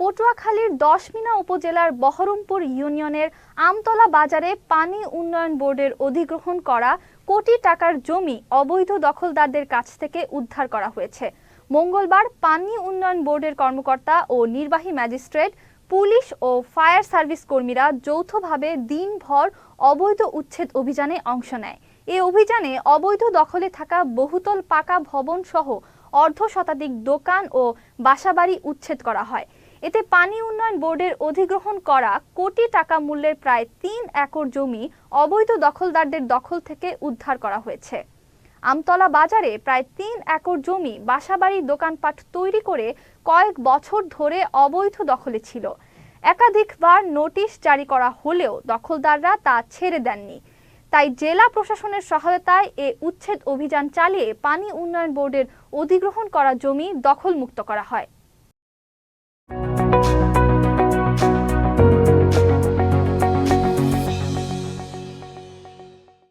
পটুয়াখালীর দশমিনা উপজেলার বহরমপুর ইউনিয়নের আমতলা বাজারে পানি উন্নয়ন বোর্ডের অধিগ্রহণ করা কোটি টাকার জমি অবৈধ দখলদারদের কাছ থেকে উদ্ধার করা হয়েছে। মঙ্গলবার পানি উন্নয়ন বোর্ডের কর্মকর্তা ও নির্বাহী ম্যাজিস্ট্রেট, পুলিশ ও ফায়ার সার্ভিস কর্মীরা যৌথভাবে দিনভর অবৈধ উচ্ছেদ অভিযানে অংশ নেয়। এ অভিযানে অবৈধ দখলে থাকা বহুতল পাকা ভবন সহ অর্ধ শতাধিক দোকান ও বাসাবাড়ি উচ্ছেদ করা হয়। এতে পানি উন্নয়ন বোর্ডের অধিগ্রহণ করা কোটি টাকা মূল্যের প্রায় তিন একর জমি অবৈধ দখলদারদের দখল থেকে উদ্ধার করা হয়েছে। আমতলা বাজারে প্রায় তিন একর জমি, বাসাবাড়ি, দোকানপাট তৈরি করে কয়েক বছর ধরে অবৈধ দখলে ছিল। একাধিকবার নোটিশ জারি করা হলেও দখলদাররা তা ছেড়ে দেননি। তাই জেলা প্রশাসনের সহায়তায় এ উচ্ছেদ অভিযান চালিয়ে পানি উন্নয়ন বোর্ডের অধিগ্রহণ করা জমি দখলমুক্ত করা হয়।